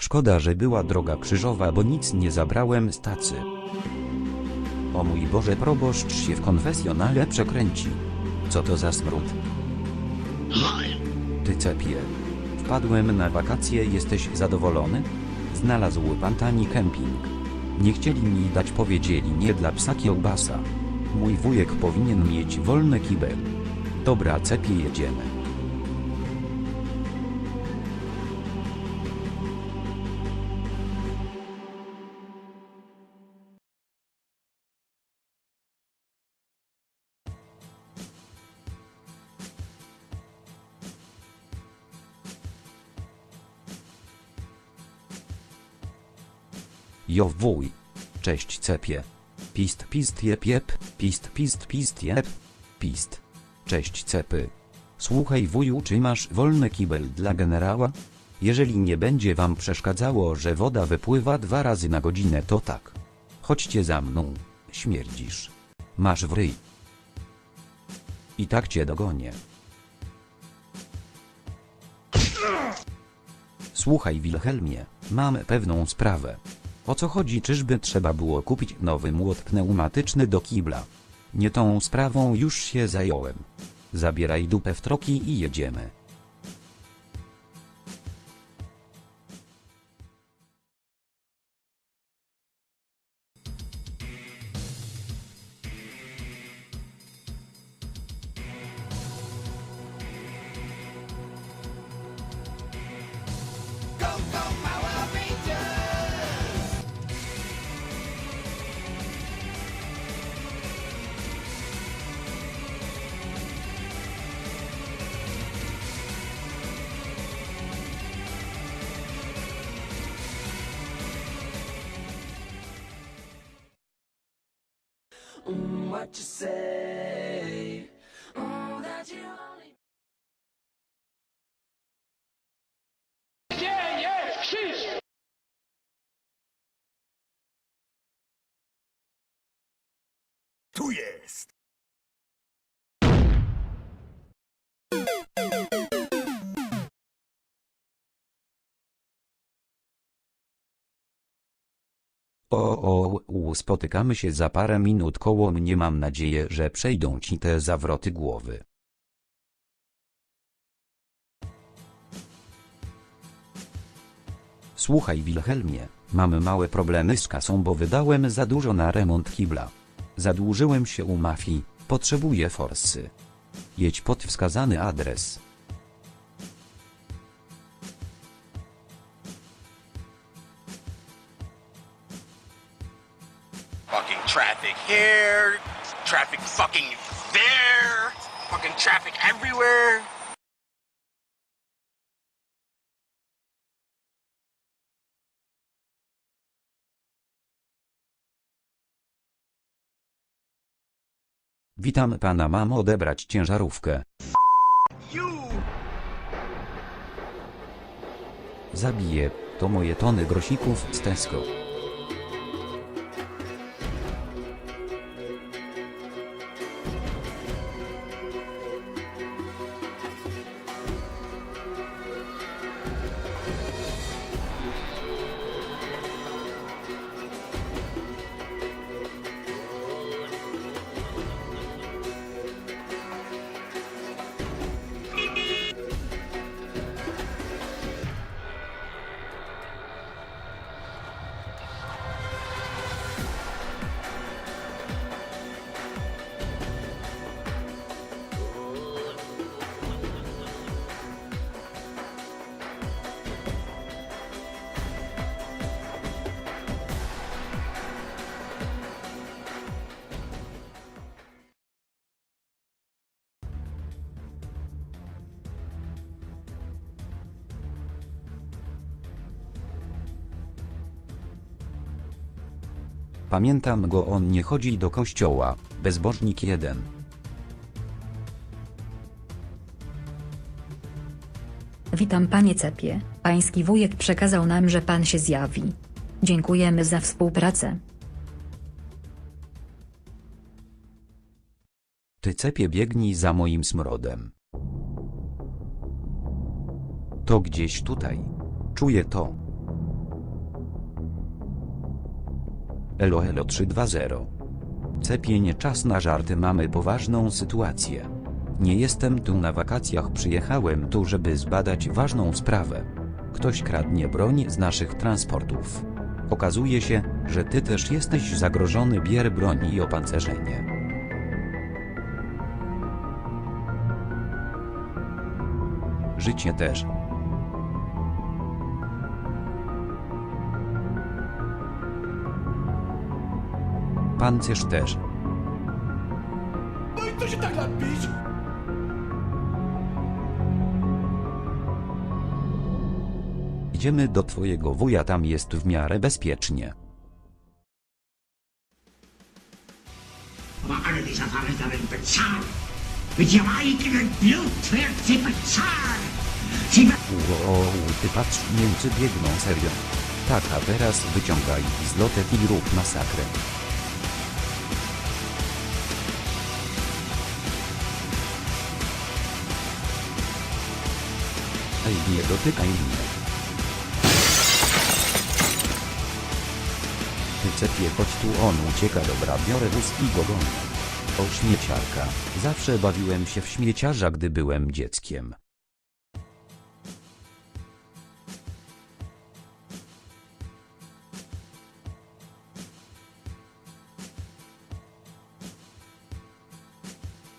Szkoda, że była droga krzyżowa, bo nic nie zabrałem z tacy. O mój Boże, proboszcz się w konfesjonale przekręci. Co to za smród? Ty cepie. Wpadłem na wakacje, jesteś zadowolony? Znalazł pan tani kemping. Nie chcieli mi dać, powiedzieli nie dla psa kiełbasa. Mój wujek powinien mieć wolny kibel. Dobra, cepie jedziemy. Jo wuj. Cześć cepie. Pist pist jep jep, pist pist pist jep, pist. Cześć cepy. Słuchaj wuju czy masz wolny kibel dla generała? Jeżeli nie będzie wam przeszkadzało, że woda wypływa dwa razy na godzinę to tak. Chodźcie za mną. Śmierdzisz. Masz w ryj. I tak cię dogonię. Słuchaj Wilhelmie, mam pewną sprawę. O co chodzi czyżby trzeba było kupić nowy młot pneumatyczny do kibla? Nie tą sprawą już się zająłem. Zabieraj dupę w troki i jedziemy. Mm, what you say. O, o, u, spotykamy się za parę minut koło mnie mam nadzieję, że przejdą ci te zawroty głowy. Słuchaj Wilhelmie, mamy małe problemy z kasą, bo wydałem za dużo na remont kibla. Zadłużyłem się u mafii, potrzebuję forsy. Jedź pod wskazany adres. Traffic fucking there, fucking traffic everywhere. Witam pana, mam odebrać ciężarówkę. You! Zabiję, to moje tony grosików z Tesco. Pamiętam go, on nie chodzi do kościoła, bezbożnik jeden. Witam panie Cepie, pański wujek przekazał nam, że pan się zjawi. Dziękujemy za współpracę. Ty cepie biegnij za moim smrodem. To gdzieś tutaj. Czuję to. Elo elo 320. Cepie nie czas na żarty mamy poważną sytuację. Nie jestem tu na wakacjach przyjechałem tu żeby zbadać ważną sprawę. Ktoś kradnie broń z naszych transportów. Okazuje się, że ty też jesteś zagrożony bier broń i opancerzenie. Życie też. Pancerz też. No i to się tak napić? Idziemy do twojego wuja, tam jest w miarę bezpiecznie. Alle dieser Ware darin bezahlen. Mit ihrem eigenen Blut werden sie bezahlen. Sie werden Uuu, ty patrz, Niemcy biegną serio. Tak, a teraz wyciągaj zlotek i rób masakrę. Nie dotykaj mnie. Ty cepie, chodź tu, on ucieka, dobra, biorę wóz i go gonię. O śmieciarka, zawsze bawiłem się w śmieciarza, gdy byłem dzieckiem.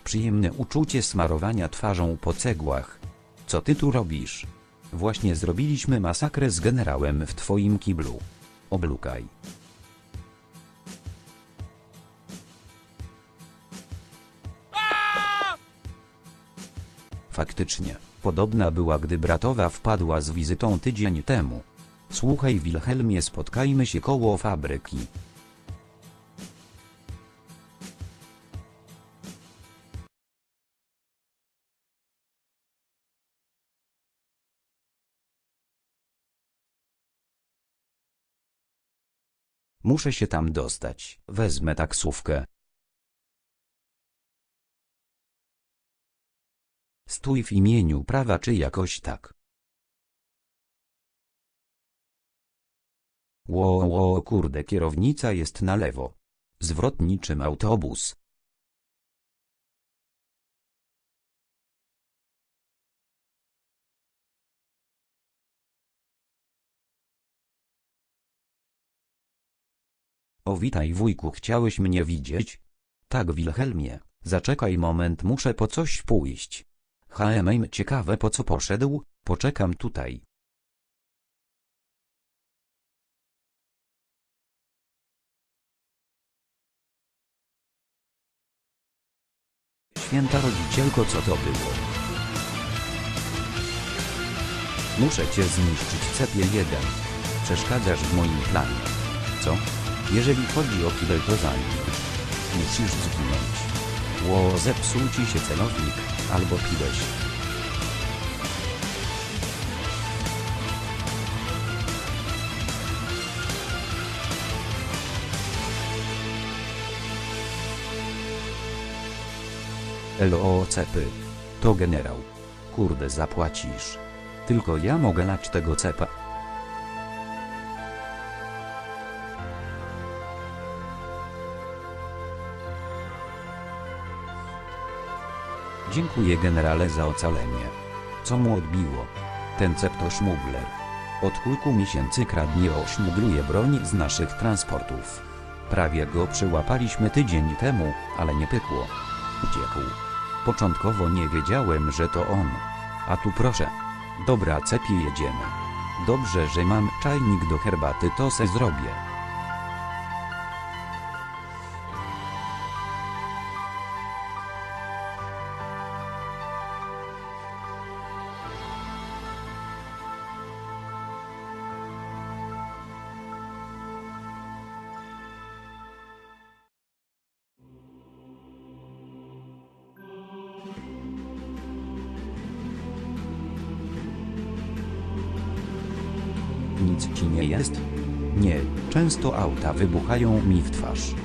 Przyjemne uczucie smarowania twarzą po cegłach. Co ty tu robisz? Właśnie zrobiliśmy masakrę z generałem w twoim kiblu. Oblukaj. Faktycznie, podobna była gdy bratowa wpadła z wizytą tydzień temu. Słuchaj Wilhelmie spotkajmy się koło fabryki. Muszę się tam dostać. Wezmę taksówkę. Stój w imieniu prawa czy jakoś tak. Ło, ło, kurde, kierownica jest na lewo. Zwrot niczym autobus. O witaj wujku, chciałeś mnie widzieć? Tak Wilhelmie, zaczekaj moment, muszę po coś pójść. HMM ciekawe po co poszedł, poczekam tutaj. Święta rodzicielko co to było? Muszę cię zniszczyć cepie jeden. Przeszkadzasz w moim planie. Co? Jeżeli chodzi o kibel to zanim. Musisz zginąć. Ło, zepsuł ci się celownik, albo piłeś. LO cepy. To generał. Kurde zapłacisz. Tylko ja mogę lać tego cepa. Dziękuję generale za ocalenie. Co mu odbiło? Ten szmugler. Od kilku miesięcy kradnie oszmugluje broń z naszych transportów. Prawie go przyłapaliśmy tydzień temu, ale nie pykło. Uciekł. Początkowo nie wiedziałem, że to on. A tu proszę. Dobra, cepie jedziemy. Dobrze, że mam czajnik do herbaty, to se zrobię. Nic ci nie jest? Nie, często auta wybuchają mi w twarz.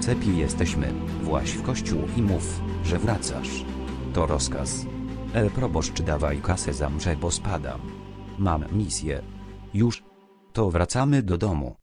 Cepi jesteśmy, właś w kościół i mów, że wracasz. To rozkaz. E proboszcz dawaj kasę za mszę bo spadam. Mam misję. Już? To wracamy do domu.